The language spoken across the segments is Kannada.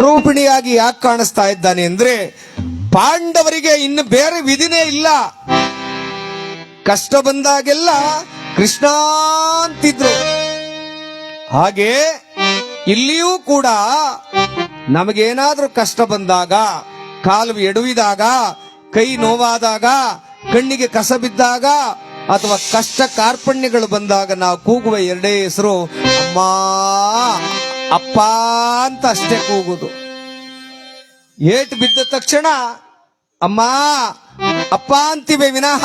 ಸ್ವರೂಪಿಣಿಯಾಗಿ ಯಾಕೆ ಕಾಣಿಸ್ತಾ ಇದ್ದಾನೆ ಅಂದ್ರೆ ಪಾಂಡವರಿಗೆ ಇನ್ನು ಬೇರೆ ವಿಧಿನೇ ಇಲ್ಲ. ಕಷ್ಟ ಬಂದಾಗೆಲ್ಲ ಕೃಷ್ಣ ಅಂತಿದ್ರು ಹಾಗೆ ಇಲ್ಲಿಯೂ ಕೂಡ ನಮಗೇನಾದ್ರೂ ಕಷ್ಟ ಬಂದಾಗ, ಕಾಲು ಎಡುವಿದಾಗ, ಕೈ ನೋವಾದಾಗ, ಕಣ್ಣಿಗೆ ಕಸ ಬಿದ್ದಾಗ, ಅಥವಾ ಕಷ್ಟ ಕಾರ್ಪಣ್ಯಗಳು ಬಂದಾಗ ನಾವು ಕೂಗುವ ಎರಡೇ ಹೆಸರು ಅಮ್ಮ. ಅಪ್ಪ ಅಂತ ಅಷ್ಟೇ ಕೂಗುದು. ಏಟು ಬಿದ್ದ ತಕ್ಷಣ, ಅಮ್ಮ, ಅಪ್ಪ ಅಂತಿವೆ ವಿನಃ,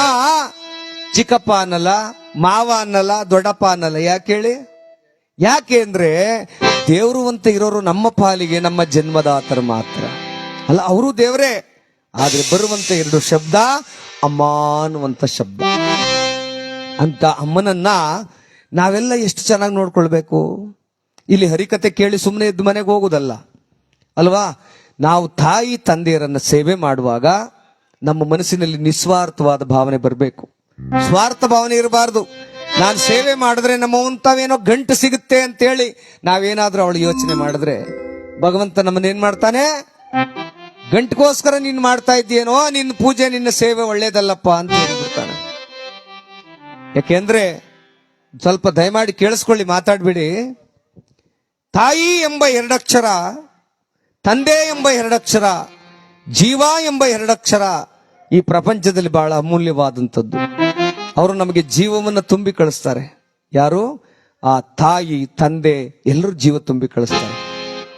ಚಿಕ್ಕಪ್ಪ ಅನ್ನಲ್ಲ, ಮಾವ ಅನ್ನಲ್ಲ, ದೊಡ್ಡಪ್ಪ ಅನ್ನಲ್ಲ, ಯಾಕೆ ಹೇಳಿ? ಯಾಕೆ ಅಂದ್ರೆ ದೇವರು ಅಂತ ಇರೋರು ನಮ್ಮ ಪಾಲಿಗೆ ನಮ್ಮ ಜನ್ಮದಾತರು ಮಾತ್ರ. ಅಲ್ಲ, ಅವರು ದೇವರೇ, ಆದ್ರೆ ಬರುವಂತ ಎರಡು ಶಬ್ದ, ಅಮ್ಮ ಅನ್ನುವಂತ ಶಬ್ದ. ಅಂತ ಅಮ್ಮನನ್ನ ನಾವೆಲ್ಲ ಎಷ್ಟು ಚೆನ್ನಾಗಿ ನೋಡ್ಕೊಳ್ಬೇಕು? ಇಲ್ಲಿ ಹರಿಕತೆ ಕೇಳಿ ಸುಮ್ಮನೆ ಇದ್ದ ಮನೆಗೆ ಹೋಗುದಲ್ಲ. ಅಲ್ವಾ? ನಾವು ತಾಯಿ ತಂದೆಯರನ್ನ ಸೇವೆ ಮಾಡುವಾಗ ನಮ್ಮ ಮನಸ್ಸಿನಲ್ಲಿ ನಿಸ್ವಾರ್ಥವಾದ ಭಾವನೆ ಬರಬೇಕು. ಸ್ವಾರ್ಥ ಭಾವನೆ ಇರಬಾರ್ದು. ನಾನು ಸೇವೆ ಮಾಡಿದ್ರೆ ನಮ್ಮ ತಾವೇನೋ ಗಂಟು ಸಿಗುತ್ತೆ ಅಂತೇಳಿ ನಾವೇನಾದ್ರೂ ಅವಳು ಯೋಚನೆ ಮಾಡಿದ್ರೆ ಭಗವಂತ ನಮ್ಮನ್ನ ಏನ್ ಮಾಡ್ತಾನೆ? ಗಂಟಗೋಸ್ಕರ ನೀನ್ ಮಾಡ್ತಾ ಇದ್ದೀಯೇನೋ ನಿನ್ನ ಪೂಜೆ, ನಿನ್ನ ಸೇವೆ ಒಳ್ಳೇದಲ್ಲಪ್ಪ ಅಂತ ಹೇಳ್ಬಿಡ್ತಾನೆ. ಯಾಕೆಂದ್ರೆ ಸ್ವಲ್ಪ ದಯಮಾಡಿ ಕೇಳಿಸ್ಕೊಳ್ಳಿ, ಮಾತಾಡ್ಬಿಡಿ. ತಾಯಿ ಎಂಬ ಎರಡಕ್ಷರ, ತಂದೆ ಎಂಬ ಎರಡಕ್ಷರ, ಜೀವ ಎಂಬ ಎರಡಕ್ಷರ ಈ ಪ್ರಪಂಚದಲ್ಲಿ ಬಹಳ ಅಮೂಲ್ಯವಾದಂಥದ್ದು. ಅವರು ನಮಗೆ ಜೀವವನ್ನು ತುಂಬಿ ಕಳಿಸ್ತಾರೆ. ಯಾರು? ಆ ತಾಯಿ, ತಂದೆ ಎಲ್ಲರೂ ಜೀವ ತುಂಬಿ ಕಳಿಸ್ತಾರೆ.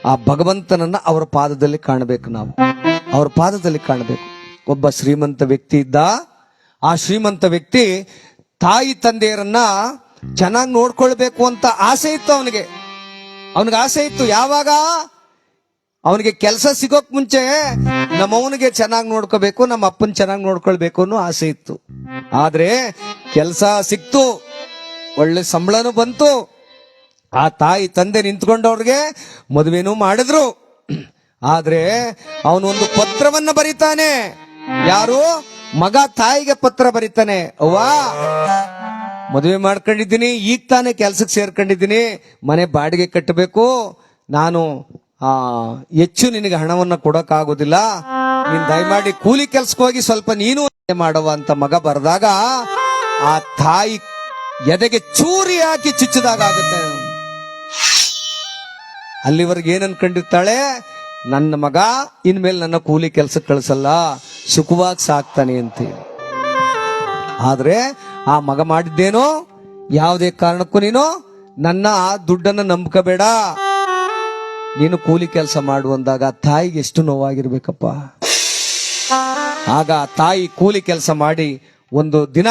ಆ ಭಗವಂತನನ್ನ ಅವರ ಪಾದದಲ್ಲಿ ಕಾಣಬೇಕು ನಾವು. ಅವರ ಪಾದದಲ್ಲಿ ಕಾಣಬೇಕು. ಒಬ್ಬ ಶ್ರೀಮಂತ ವ್ಯಕ್ತಿ ಇದ್ದ, ಆ ಶ್ರೀಮಂತ ವ್ಯಕ್ತಿ ತಾಯಿ, ತಂದೆಯರನ್ನ ಚೆನ್ನಾಗಿ ನೋಡ್ಕೊಳ್ಬೇಕು ಅಂತ ಆಸೆ ಇತ್ತು ಅವನಿಗೆ. ಅವನಿಗೆ ಆಸೆ ಇತ್ತು, ಯಾವಾಗ? ಅವನಿಗೆ ಕೆಲಸ ಸಿಗೋಕ್ ಮುಂಚೆ ನಮ್ಮವನಿಗೆ ಚೆನ್ನಾಗಿ ನೋಡ್ಕೋಬೇಕು ನಮ್ಮ ಅಪ್ಪನ ಚೆನ್ನಾಗಿ ನೋಡ್ಕೊಳ್ಬೇಕು ಅನ್ನೋ ಆಸೆ ಇತ್ತು. ಆದ್ರೆ ಕೆಲಸ ಸಿಕ್ತು, ಒಳ್ಳೆ ಸಂಬಳನೂ ಬಂತು. ಆ ತಾಯಿ ತಂದೆ ನಿಂತ್ಕೊಂಡವ್ರಿಗೆ ಮದುವೆನೂ ಮಾಡಿದ್ರು. ಆದ್ರೆ ಅವನು ಒಂದು ಪತ್ರವನ್ನ ಬರೀತಾನೆ. ಯಾರು? ಮಗ ತಾಯಿಗೆ ಪತ್ರ ಬರೀತಾನೆ. ಅವ್ವಾ? ಮದುವೆ ಮಾಡ್ಕೊಂಡಿದ್ದೀನಿ, ಈಗ ತಾನೇ ಕೆಲ್ಸಕ್ಕೆ ಸೇರ್ಕೊಂಡಿದ್ದೀನಿ, ಮನೆ ಬಾಡಿಗೆ ಕಟ್ಟಬೇಕು. ನಾನು, ಆ, ಹೆಚ್ಚು ನಿನಗೆ ಹಣವನ್ನ ಕೊಡೋಕ್ಕಾಗೋದಿಲ್ಲ. ನೀನ್ ದಯಮಾಡಿ ಕೂಲಿ ಕೆಲ್ಸಕ್ಕೆ ಹೋಗಿ ಸ್ವಲ್ಪ ನೀನು ಮಾಡುವ ಅಂತ ಮಗ ಬರೆದಾಗ, ಆ ತಾಯಿ ಎದೆಗೆ ಚೂರಿ ಹಾಕಿ ಚುಚ್ಚಿದಾಗ ಆಗುತ್ತೆ. ಅಲ್ಲಿವರೆಗೆ ಏನ್ ಅನ್ಕೊಂಡಿರ್ತಾಳೆ? ನನ್ನ ಮಗ ಇನ್ಮೇಲೆ ನನ್ನ ಕೂಲಿ ಕೆಲ್ಸಕ್ಕೆ ಕಳಿಸಲ್ಲ, ಸುಖವಾಗಿ ಸಾಕ್ತಾನೆ ಅಂತ ಆದ್ರೆ ಆ ಮಗ ಮಾಡಿದ್ದೇನೋ? ಯಾವುದೇ ಕಾರಣಕ್ಕೂ ನೀನು ನನ್ನ ಆ ದುಡ್ಡನ್ನ ನಂಬ್ಕೋಬೇಡ. ನೀನು ಕೂಲಿ ಕೆಲಸ ಮಾಡು ಅಂದಾಗ ತಾಯಿಗೆ ಎಷ್ಟು ನೋವಾಗಿರ್ಬೇಕಪ್ಪ. ಆಗ ತಾಯಿ ಕೂಲಿ ಕೆಲಸ ಮಾಡಿ ಒಂದು ದಿನ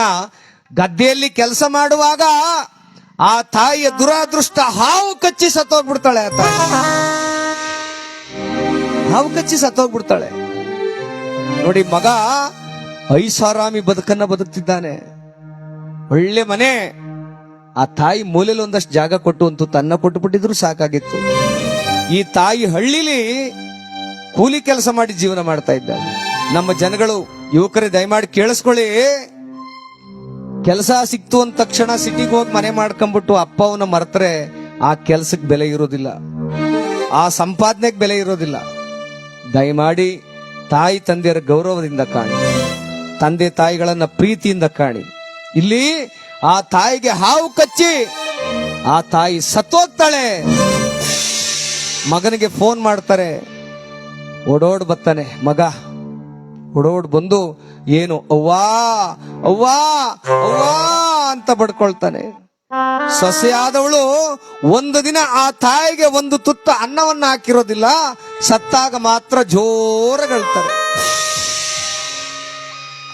ಗದ್ದೆಯಲ್ಲಿ ಕೆಲಸ ಮಾಡುವಾಗ ಆ ತಾಯಿಯ ದುರಾದೃಷ್ಟ ಹಾವು ಕಚ್ಚಿ ಸತ್ತೋಗ್ಬಿಡ್ತಾಳೆ ಆ ತಾಯಿ ಹಾವು ಕಚ್ಚಿ ಸತ್ತೋಗ್ಬಿಡ್ತಾಳೆ. ನೋಡಿ ಮಗ ಐಸಾರಾಮಿ ಬದುಕನ್ನ ಬದುಕ್ತಿದ್ದಾನೆ. ಒಳ್ಳೆ ಮನೆ. ಆ ತಾಯಿ ಮೂಲೆಯಲ್ಲಿ ಒಂದಷ್ಟು ಜಾಗ ಕೊಟ್ಟು ಅಂತೂ ತನ್ನ ಕೊಟ್ಟು ಬಿಟ್ಟಿದ್ರು ಸಾಕಾಗಿತ್ತು. ಈ ತಾಯಿ ಹಳ್ಳಿಲಿ ಕೂಲಿ ಕೆಲಸ ಮಾಡಿ ಜೀವನ ಮಾಡ್ತಾ ಇದ್ದಾಳೆ. ನಮ್ಮ ಜನಗಳು, ಯುವಕರೇ ದಯಮಾಡಿ ಕೇಳಿಸ್ಕೊಳ್ಳಿ. ಕೆಲಸ ಸಿಕ್ತು ಅಂದ ತಕ್ಷಣ ಸಿಟಿಗೆ ಹೋಗಿ ಮನೆ ಮಾಡ್ಕೊಂಡ್ಬಿಟ್ಟು ಅಪ್ಪ ಅವನ ಮರೆತರೆ ಆ ಕೆಲ್ಸಕ್ಕೆ ಬೆಲೆ ಇರೋದಿಲ್ಲ. ಆ ಸಂಪಾದನೆಗೆ ಬೆಲೆ ಇರೋದಿಲ್ಲ. ದಯಮಾಡಿ ತಾಯಿ ತಂದೆಯರ ಗೌರವದಿಂದ ಕಾಣಿ. ತಂದೆ ತಾಯಿಗಳನ್ನ ಪ್ರೀತಿಯಿಂದ ಕಾಣಿ. ಇಲ್ಲಿ ಆ ತಾಯಿಗೆ ಹಾವು ಕಚ್ಚಿ ಆ ತಾಯಿ ಸತ್ತೋಗ್ತಾಳೆ. ಮಗನಿಗೆ ಫೋನ್ ಮಾಡ್ತಾರೆ. ಓಡೋಡ್ ಬತ್ತಾನೆ, ಮಗ. ಓಡೋಡ್ ಬಂದು ಏನು, ಅವ್ವಾ ಅವ್ವಾ ಅವ್ವಾ ಅಂತ ಬಡ್ಕೊಳ್ತಾನೆ. ಸೊಸೆಯಾದವಳು ಒಂದು ದಿನ ಆ ತಾಯಿಗೆ ಒಂದು ತುತ್ತ ಅನ್ನವನ್ನ ಹಾಕಿರೋದಿಲ್ಲ, ಸತ್ತಾಗ ಮಾತ್ರ ಜೋರಗಳ್ತಾರೆ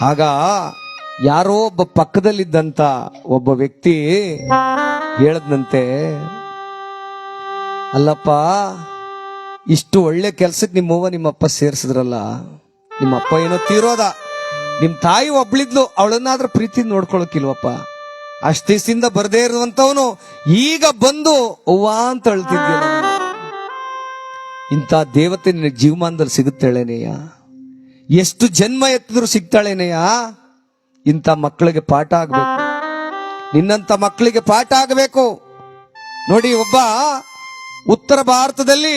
ಆಗ ಯಾರೋ ಒಬ್ಬ ಪಕ್ಕದಲ್ಲಿದ್ದಂತ ಒಬ್ಬ ವ್ಯಕ್ತಿ ಹೇಳದ್ನಂತೆ, ಅಲ್ಲಪ್ಪ, ಇಷ್ಟು ಒಳ್ಳೆ ಕೆಲ್ಸಕ್ಕೆ ನಿಮ್ಮವ್ವ ನಿಮ್ಮಪ್ಪ ಸೇರ್ಸಿದ್ರಲ್ಲ ನಿಮ್ಮಪ್ಪ ಏನೋ ತೀರೋದ. ನಿಮ್ ತಾಯಿ ಒಬ್ಳಿದ್ಲು, ಅವಳನ್ನಾದ್ರೂ ಪ್ರೀತಿ ನೋಡ್ಕೊಳಕಿಲ್ವಪ್ಪ ಅಷ್ಟಿಸಿಂದ ಬರದೇ ಇರುವಂತವನು ಈಗ ಬಂದು ಅವ್ವ ಅಂತ ಅಳ್ತಿದ್ಯಲ್ಲ. ಇಂಥ ದೇವತೆ ನಿನ್ನ ಜೀವಮಾನದಲ್ಲಿ ಸಿಗುತ್ತೇಳೇನೆಯ ಎಷ್ಟು ಜನ್ಮ ಎತ್ತಿದ್ರು ಸಿಗ್ತಾಳೇನೆಯ ಇಂಥ ಮಕ್ಕಳಿಗೆ ಪಾಠ ಆಗಬೇಕು. ನಿನ್ನಂಥ ಮಕ್ಕಳಿಗೆ ಪಾಠ ಆಗಬೇಕು. ನೋಡಿ, ಒಬ್ಬ ಉತ್ತರ ಭಾರತದಲ್ಲಿ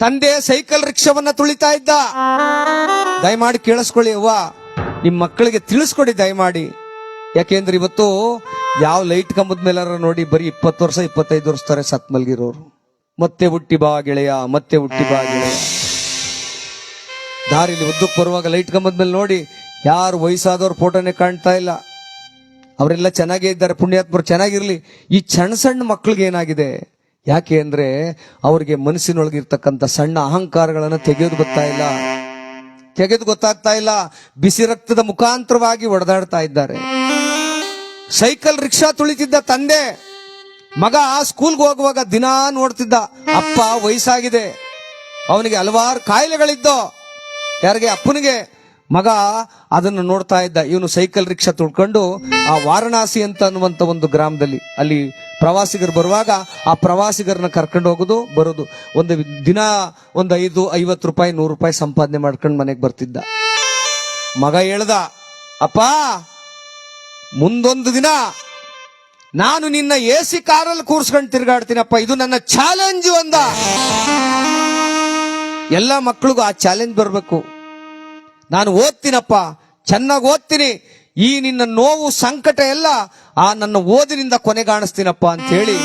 ತಂದೆ ಸೈಕಲ್ ರಿಕ್ಷಾವನ್ನ ತುಳಿತಾ ಇದ್ದ. ದಯಮಾಡಿ ಕೇಳಿಸ್ಕೊಳ್ಳಿ ಅವ್ವ. ನಿಮ್ ಮಕ್ಕಳಿಗೆ ತಿಳಿಸ್ಕೊಡಿ, ದಯಮಾಡಿ. ಯಾಕೆಂದ್ರೆ ಇವತ್ತು ಯಾವ ಲೈಟ್ ಕಂಬದ ಮೇಲಾರ ನೋಡಿ, ಬರೀ ಇಪ್ಪತ್ತು ವರ್ಷ, ಇಪ್ಪತ್ತೈದು ವರ್ಷ ಸತ್ ಮಲ್ಗಿರೋರು. ಮತ್ತೆ ಹುಟ್ಟಿ ಬಾ ಗೆಳೆಯ, ಮತ್ತೆ ಹುಟ್ಟಿ ಬಾ ಗೆಳೆಯ. ದಾರಿಲಿ ಉದ್ದಕ್ಕೆ ಬರುವಾಗ ಲೈಟ್ ಕಂಬದ ಮೇಲೆ ನೋಡಿ ಯಾರು ವಯಸ್ಸಾದವ್ರ ಫೋಟೋನೇ ಕಾಣ್ತಾ ಇಲ್ಲ. ಅವರೆಲ್ಲ ಚೆನ್ನಾಗೇ ಇದ್ದಾರೆ, ಪುಣ್ಯಾತ್ಮರು ಚೆನ್ನಾಗಿರ್ಲಿ. ಈ ಸಣ್ಣ ಸಣ್ಣ ಮಕ್ಳಿಗೆ ಏನಾಗಿದೆ? ಯಾಕೆ ಅಂದ್ರೆ ಅವ್ರಿಗೆ ಮನಸ್ಸಿನೊಳಗಿರ್ತಕ್ಕಂಥ ಸಣ್ಣ ಅಹಂಕಾರಗಳನ್ನು ತೆಗೆಯೋದು ಗೊತ್ತಾ ಇಲ್ಲ. ತೆಗೆದು ಗೊತ್ತಾಗ್ತಾ ಇಲ್ಲ. ಬಿಸಿ ರಕ್ತದ ಮುಖಾಂತರವಾಗಿ ಒಡೆದಾಡ್ತಾ ಇದ್ದಾರೆ. ಸೈಕಲ್ ರಿಕ್ಷಾ ತುಳಿತಿದ್ದ ತಂದೆ, ಮಗ ಸ್ಕೂಲ್ಗೆ ಹೋಗುವಾಗ ದಿನಾ ನೋಡ್ತಿದ್ದ, ಅಪ್ಪ ವಯಸ್ಸಾಗಿದೆ. ಅವನಿಗೆ ಹಲವಾರು ಕಾಯಿಲೆಗಳಿದ್ದೋ ಯಾರಿಗೆ? ಅಪ್ಪನಿಗೆ. ಮಗ ಅದನ್ನು ನೋಡ್ತಾ ಇದ್ದ ಇವನು ಸೈಕಲ್ ರಿಕ್ಷಾ ತುಳ್ಕೊಂಡು ಆ ವಾರಣಾಸಿ ಅಂತ ಅನ್ನುವಂತ ಒಂದು ಗ್ರಾಮದಲ್ಲಿ. ಅಲ್ಲಿ ಪ್ರವಾಸಿಗರು ಬರುವಾಗ ಆ ಪ್ರವಾಸಿಗರನ್ನ ಕರ್ಕೊಂಡು ಹೋಗೋದು, ಬರೋದು. ಒಂದು ದಿನ ಒಂದು ಐದು, ಐವತ್ತು ರೂಪಾಯಿ, ನೂರು ರೂಪಾಯಿ ಸಂಪಾದನೆ ಮಾಡ್ಕೊಂಡು ಮನೆಗೆ ಬರ್ತಿದ್ದ. ಮಗ ಹೇಳ್ದ, ಅಪ್ಪ, ಮುಂದೊಂದು ದಿನ ನಾನು ನಿನ್ನ ಎ ಸಿ ಕಾರಲ್ಲಿ ಕೂರ್ಸ್ಕೊಂಡು ತಿರ್ಗಾಡ್ತೀನಪ್ಪ. ಇದು ನನ್ನ ಚಾಲೆಂಜ್ ಒಂದ. ಎಲ್ಲ ಮಕ್ಕಳಿಗೂ ಆ ಚಾಲೆಂಜ್ ಬರಬೇಕು. ನಾನು ಓದ್ತೀನಪ್ಪ, ಚೆನ್ನಾಗಿ ಓದ್ತೀನಿ. ಈ ನಿನ್ನ ನೋವು, ಸಂಕಟ ಎಲ್ಲ ಆ ನನ್ನ ಓದಿನಿಂದ ಕೊನೆಗಾಣಿಸ್ತೀನಪ್ಪ ಅಂತ ಹೇಳಿ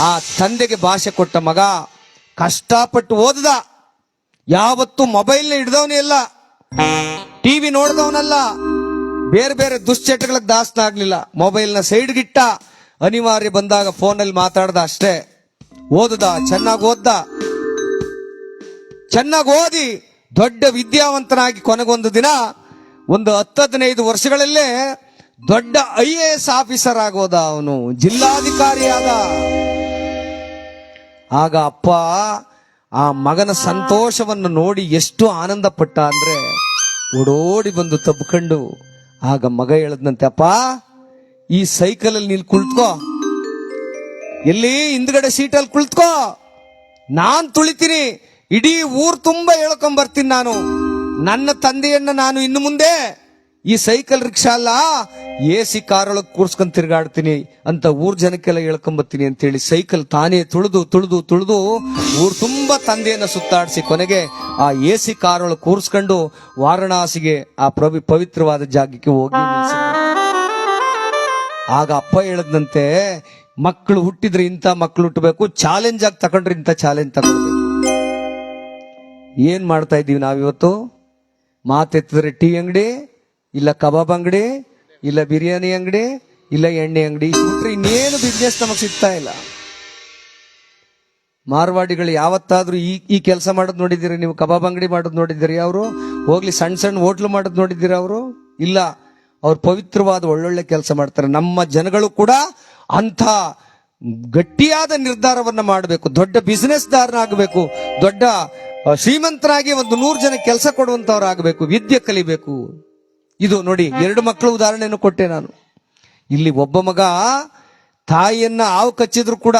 ಆ ತಂದೆಗೆ ಭಾಷೆ ಕೊಟ್ಟ ಮಗ ಕಷ್ಟಪಟ್ಟು ಓದದ. ಯಾವತ್ತು ಮೊಬೈಲ್ನ ಹಿಡ್ದವನೇ ಇಲ್ಲ. ಟಿವಿ ನೋಡ್ದವನಲ್ಲ. ಬೇರೆ ಬೇರೆ ದುಶ್ಚಟಗಳಿಗೆ ದಾಸನಾಗ್ಲಿಲ್ಲ ಮೊಬೈಲ್ನ ಸೈಡ್ಗಿಟ್ಟ ಅನಿವಾರ್ಯ ಬಂದಾಗ ಫೋನಲ್ಲಿ ಮಾತಾಡ್ದ ಅಷ್ಟೇ. ಓದದ, ಚೆನ್ನಾಗಿ ಓದ್ದ. ಚೆನ್ನಾಗಿ ಓದಿ. ದೊಡ್ಡ ವಿದ್ಯಾವಂತನಾಗಿ ಕೊನೆಗೊಂದು ದಿನ, ಒಂದು ಹತ್ತು ಹದಿನೈದು ವರ್ಷಗಳಲ್ಲೇ ದೊಡ್ಡ ಐ ಎ ಎಸ್ ಆಫೀಸರ್ ಆಗೋದ ಅವನು, ಜಿಲ್ಲಾಧಿಕಾರಿಯಾದ. ಆಗ ಅಪ್ಪ ಆ ಮಗನ ಸಂತೋಷವನ್ನು ನೋಡಿ ಎಷ್ಟು ಆನಂದ ಪಟ್ಟ ಅಂದ್ರೆ ಓಡೋಡಿ ಬಂದು ತಬ್ಕೊಂಡು, ಆಗ ಮಗ ಹೇಳದ್ನಂತೆ, ಅಪ್ಪ, ಈ ಸೈಕಲಲ್ಲಿ ನೀನು ಕುಳಿತ್ಕೋ. ಎಲ್ಲಿ? ಹಿಂದ್ಗಡೆ ಸೀಟಲ್ಲಿ ಕುಳಿತ್ಕೋ. ನಾನ್ ತುಳಿತೀನಿ. ಇಡೀ ಊರ್ ತುಂಬಾ ಹೇಳ್ಕೊಂಡ್ ಬರ್ತೀನಿ ನಾನು ನನ್ನ ತಂದೆಯನ್ನ ನಾನು ಇನ್ನು ಮುಂದೆ ಈ ಸೈಕಲ್ ರಿಕ್ಷಾ ಅಲ್ಲ, ಎ ಸಿ ಕಾರೊಳಗೆ ಕೂರ್ಸ್ಕೊಂಡ್ ತಿರ್ಗಾಡ್ತೀನಿ ಅಂತ ಊರ್ ಜನಕ್ಕೆಲ್ಲ ಹೇಳ್ಕೊಂಡ್ ಬರ್ತೀನಿ ಅಂತೇಳಿ ಸೈಕಲ್ ತಾನೇ ತುಳಿದು ತುಳಿದು ತುಳಿದು ಊರ್ ತುಂಬಾ ತಂದೆಯನ್ನ ಸುತ್ತಾಡಿಸಿ ಕೊನೆಗೆ ಆ ಎ ಸಿ ಕಾರೊಳಗೆ ಕೂರ್ಸ್ಕೊಂಡು ವಾರಣಾಸಿಗೆ ಆ ಪ್ರವಿ, ಪವಿತ್ರವಾದ ಜಾಗಕ್ಕೆ ಹೋಗಿ. ಆಗ ಅಪ್ಪ ಹೇಳದಂತೆ ಮಕ್ಕಳು ಹುಟ್ಟಿದ್ರೆ ಇಂಥ ಮಕ್ಕಳು ಹುಟ್ಟಬೇಕು, ಚಾಲೆಂಜ್ ಆಗಿ ತಗೊಂಡ್ರೆ ಇಂಥ ಚಾಲೆಂಜ್ ತಗೊಳ್ಬೇಕು ಏನ್ ಮಾಡ್ತಾ ಇದ್ದೀವಿ ನಾವಿವತ್ತು? ಮಾತೆತ್ತಿದ್ರೆ ಟೀ ಅಂಗಡಿ, ಇಲ್ಲ ಕಬಾಬ್ ಅಂಗಡಿ, ಇಲ್ಲ ಬಿರಿಯಾನಿ ಅಂಗಡಿ, ಇಲ್ಲ ಎಣ್ಣೆ ಅಂಗಡಿ. ಬಿಟ್ಟರೆ ಇನ್ನೇನು ಬಿಸ್ನೆಸ್ ನಮಗೆ ಸಿಗ್ತಾ ಇಲ್ಲ. ಮಾರ್ವಾಡಿಗಳು ಯಾವತ್ತಾದ್ರೂ ಈ ಈ ಕೆಲಸ ಮಾಡೋದು ನೋಡಿದ್ದೀರಿ ನೀವು? ಕಬಾಬ್ ಅಂಗಡಿ ಮಾಡೋದು ನೋಡಿದ್ದೀರಿ ಅವರು? ಹೋಗ್ಲಿ ಸಣ್ಣ ಸಣ್ಣ ಹೋಟ್ಲು ಮಾಡೋದು ನೋಡಿದ್ದೀರಿ ಅವರು? ಇಲ್ಲ. ಅವ್ರು ಪವಿತ್ರವಾದ ಒಳ್ಳೊಳ್ಳೆ ಕೆಲಸ ಮಾಡ್ತಾರೆ. ನಮ್ಮ ಜನಗಳು ಕೂಡ ಅಂಥ ಗಟ್ಟಿಯಾದ ನಿರ್ಧಾರವನ್ನು ಮಾಡಬೇಕು. ದೊಡ್ಡ ಬಿಸಿನೆಸ್ ದಾರನಾಗಬೇಕು ದೊಡ್ಡ ಶ್ರೀಮಂತರಾಗಿ ಒಂದು ನೂರು ಜನ ಕೆಲಸ ಕೊಡುವಂತವ್ರಾಗಬೇಕು, ವಿದ್ಯೆ ಕಲಿಬೇಕು. ಇದು ನೋಡಿ, ಎರಡು ಮಕ್ಕಳು ಉದಾಹರಣೆಯನ್ನು ಕೊಟ್ಟೆ ನಾನು. ಇಲ್ಲಿ ಒಬ್ಬ ಮಗ ತಾಯಿಯನ್ನ ಹಾವು ಕಚ್ಚಿದ್ರು ಕೂಡ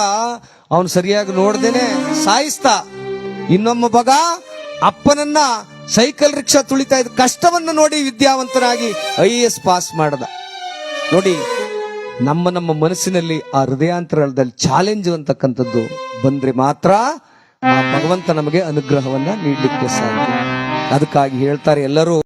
ಅವನು ಸರಿಯಾಗಿ ನೋಡ್ದೇನೆ, ಸಾಯಿಸ್ತಾ. ಇನ್ನೊಮ್ಮ ಮಗ ಅಪ್ಪನನ್ನ ಸೈಕಲ್ ರಿಕ್ಷಾ ತುಳಿತಾ ಇದ್ದ ಕಷ್ಟವನ್ನು ನೋಡಿ ವಿದ್ಯಾವಂತನಾಗಿ ಐ ಎಸ್ ಪಾಸ್ ಮಾಡದ. ನೋಡಿ, ನಮ್ಮ ನಮ್ಮ ಮನಸ್ಸಿನಲ್ಲಿ ಆ ಹೃದಯಾಂತರದಲ್ಲಿ ಚಾಲೆಂಜ್ ಅಂತಕ್ಕಂಥದ್ದು ಬಂದ್ರೆ ಮಾತ್ರ ಆ ಭಗವಂತ ನಮಗೆ ಅನುಗ್ರಹವನ್ನ ನೀಡಲಿಕ್ಕೆ ಸಾಧ್ಯ. ಅದಕ್ಕಾಗಿ ಹೇಳ್ತಾರೆ ಎಲ್ಲರೂ